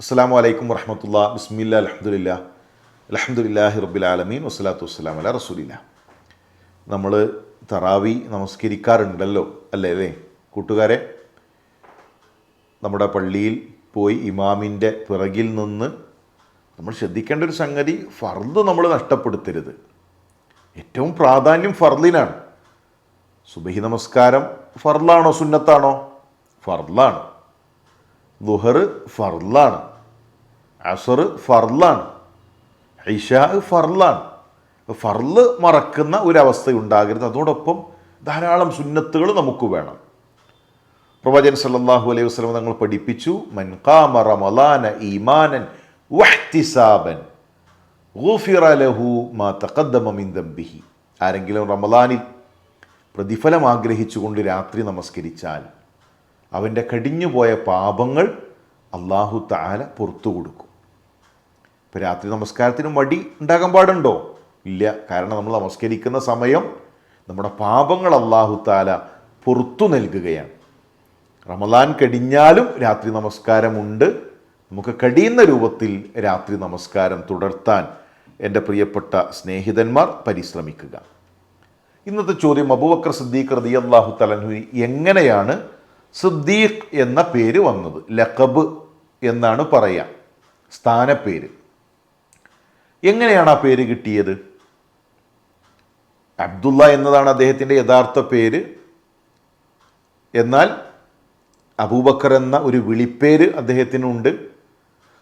അസ്സാം വലൈക്കും വറഹമത്തുള്ള. ബിസ്മില്ല അലഹമുല്ല അലഹമുല്ലാഹി റബ്ബിൽ ആലമീൻ. വസ്സലാത്തു വസ്സലാം അല റസൂലില്ല. നമ്മൾ തറാവി നമസ്കരിക്കാറുണ്ടല്ലോ അല്ലേ അല്ലേ കൂട്ടുകാരെ നമ്മുടെ പള്ളിയിൽ പോയി ഇമാമിന്റെ പിറകിൽ നിന്ന് നമ്മൾ ശ്രദ്ധിക്കേണ്ട ഒരു സംഗതി ഫർദ് നമ്മൾ നഷ്ടപ്പെടുത്തരുത്. ഏറ്റവും പ്രാധാന്യം ഫർദിനാണ്. സുബഹി നമസ്കാരം ഫർലാണോ സുന്നത്താണോ? ഫർലാണ് ദുഹർ ഫർലാണ് അസർ ഫർലാണ് ഇഷാ ഫർലാണ് ഫർൾ മറക്കുന്ന ഒരവസ്ഥ ഉണ്ടാകരുത് അതോടൊപ്പം ധാരാളം സുന്നത്തുകൾ നമുക്ക് വേണം. പ്രവാചകൻ സല്ലാഹു അലൈഹി വസ്ലം തങ്ങൾ പഠിപ്പിച്ചു മൻ ഖാമ റമളാന ഈമാനൻ വഹ്തിസാബൻ ലഹു മാ മിൻ ദംബിഹി. ആരെങ്കിലും റമളാനിൽ പ്രതിഫലം ആഗ്രഹിച്ചുകൊണ്ട് രാത്രി നമസ്കരിച്ചാൽ അവന്റെ കടിഞ്ഞുപോയ പാപങ്ങൾ അള്ളാഹു താല പുറത്തു കൊടുക്കും. ഇപ്പോൾ രാത്രി നമസ്കാരത്തിന് മടി ഉണ്ടാകാൻ പാടുണ്ടോ? ഇല്ല. കാരണം നമ്മൾ നമസ്കരിക്കുന്ന സമയം നമ്മുടെ പാപങ്ങൾ അള്ളാഹു താല പുറത്തു നൽകുകയാണ്. റമദാൻ കടിഞ്ഞാലും രാത്രി നമസ്കാരമുണ്ട്. നമുക്ക് കഴിയുന്ന രൂപത്തിൽ രാത്രി നമസ്കാരം തുടർത്താൻ എന്റെ പ്രിയപ്പെട്ട സ്നേഹിതന്മാർ പരിശ്രമിക്കുക. ഇന്നത്തെ ചോദ്യം അബൂബക്കർ സിദ്ദീഖ് റതി അള്ളാഹു തലഹു എങ്ങനെയാണ് സിദ്ദീഖ് എന്ന പേര് വന്നത്? ലഖബ് എന്നാണ് പറയുക സ്ഥാനപ്പേര്. എങ്ങനെയാണ് ആ പേര് കിട്ടിയത്? അബ്ദുള്ള എന്നതാണ് അദ്ദേഹത്തിന്റെ യഥാർത്ഥ പേര്. എന്നാൽ അബൂബക്കർ എന്ന ഒരു വിളിപ്പേര് അദ്ദേഹത്തിനുണ്ട്.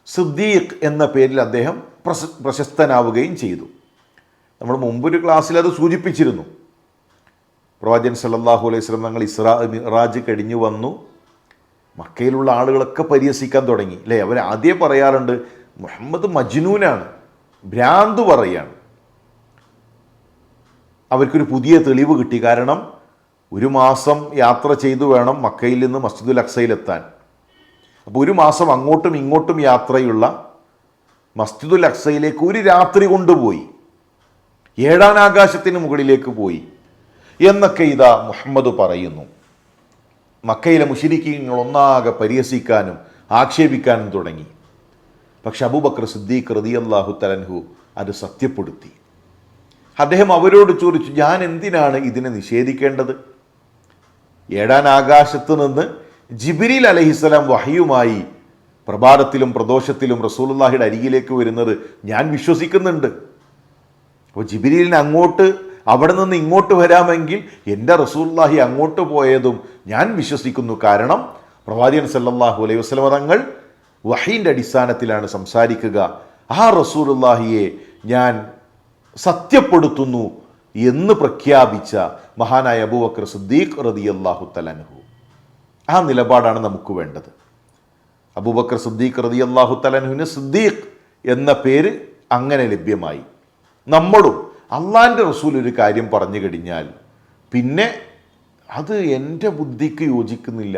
സിദ്ദീഖ് എന്ന പേരിൽ അദ്ദേഹം പ്രശ പ്രശസ്തനാവുകയും ചെയ്തു. നമ്മൾ മുമ്പൊരു ക്ലാസ്സിൽ അത് സൂചിപ്പിച്ചിരുന്നു. പ്രവാചകൻ സല്ലല്ലാഹു അലൈഹി സ്വലം തങ്ങൾ ഇസ്രാ മിറാജ് കഴിഞ്ഞു വന്നു. മക്കയിലുള്ള ആളുകളൊക്കെ പരിഹസിക്കാൻ തുടങ്ങി. അല്ലേ? അവർ ആദ്യം പറയാറുണ്ട് മുഹമ്മദ് മജ്നൂനാണ്. ഭ്രാന്ത് പറയാണ്. അവർക്കൊരു പുതിയ തെളിവ് കിട്ടി. കാരണം ഒരു മാസം യാത്ര ചെയ്തു വേണം മക്കയിൽ നിന്ന് മസ്ജിദുൽ അക്സയിലെത്താൻ അപ്പോൾ ഒരു മാസം അങ്ങോട്ടും ഇങ്ങോട്ടും യാത്രയുള്ള മസ്ജിദുൽ അക്സയിലേക്ക് ഒരു രാത്രി കൊണ്ടുപോയി. ഏഴാം ആകാശത്തിന് മുകളിലേക്ക് പോയി എന്നൊക്കെ ഇതാ മുഹമ്മദ് പറയുന്നു. മക്കയിലെ മുഷിരിക്കീങ്ങൾ ഒന്നാകെ പരിഹസിക്കാനും ആക്ഷേപിക്കാനും തുടങ്ങി. പക്ഷെ അബൂബക്കർ സിദ്ദീഖ് റതി അള്ളാഹു തലൻഹു അത് സത്യപ്പെടുത്തി. അദ്ദേഹം അവരോട് ചോദിച്ചു ഞാൻ എന്തിനാണ് ഇതിനെ നിഷേധിക്കേണ്ടത്? ഏടാൻ ആകാശത്ത് നിന്ന് ജിബിരിൽ അലഹിസ്സലാം വഹയുമായി പ്രഭാതത്തിലും പ്രദോഷത്തിലും റസൂലുള്ളാഹിയുടെ അരികിലേക്ക് വരുന്നത് ഞാൻ വിശ്വസിക്കുന്നുണ്ട്. അപ്പോൾ ജിബിരിലിന് അങ്ങോട്ട് അവിടെ നിന്ന് ഇങ്ങോട്ട് വരാമെങ്കിൽ എന്റെ റസൂല്ലാഹി അങ്ങോട്ട് പോയതും ഞാൻ വിശ്വസിക്കുന്നു. കാരണം പ്രവാചകൻ സല്ലല്ലാഹു അലൈഹി വസല്ലം തങ്ങൾ വഹീന്റെ അടിസ്ഥാനത്തിലാണ് സംസാരിക്കുക. ആ റസൂലുല്ലാഹിയെ ഞാൻ സത്യപ്പെടുത്തുന്നു എന്ന് പ്രഖ്യാപിച്ച മഹാനായ അബൂബക്കർ സിദ്ദീഖ് റളിയല്ലാഹു തലനഹു ആ നിലപാടാണ് നമുക്ക് വേണ്ടത്. അബൂബക്കർ സിദ്ദീഖ് റളിയല്ലാഹു തലനഹുവിന് സിദ്ദീഖ് എന്ന പേര് അങ്ങനെ ലഭ്യമായി. നമ്മളും അള്ളാന്റെ റസൂൽ ഒരു കാര്യം പറഞ്ഞു കഴിഞ്ഞാൽ പിന്നെ അത് എന്റെ ബുദ്ധിക്ക് യോജിക്കുന്നില്ല.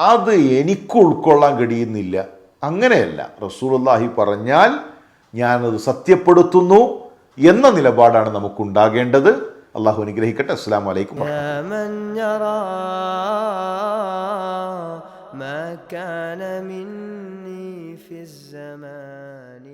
അത് എനിക്ക് ഉൾക്കൊള്ളാൻ കഴിയുന്നില്ല അങ്ങനെയല്ല റസൂലുള്ളാഹി പറഞ്ഞാൽ ഞാനത് സത്യപ്പെടുത്തുന്നു എന്ന നിലപാടാണ് നമുക്കുണ്ടാകേണ്ടത് അള്ളാഹു അനുഗ്രഹിക്കട്ടെ അസ്സാം വലൈക്കും يا من يرى ما كان مني في الزمان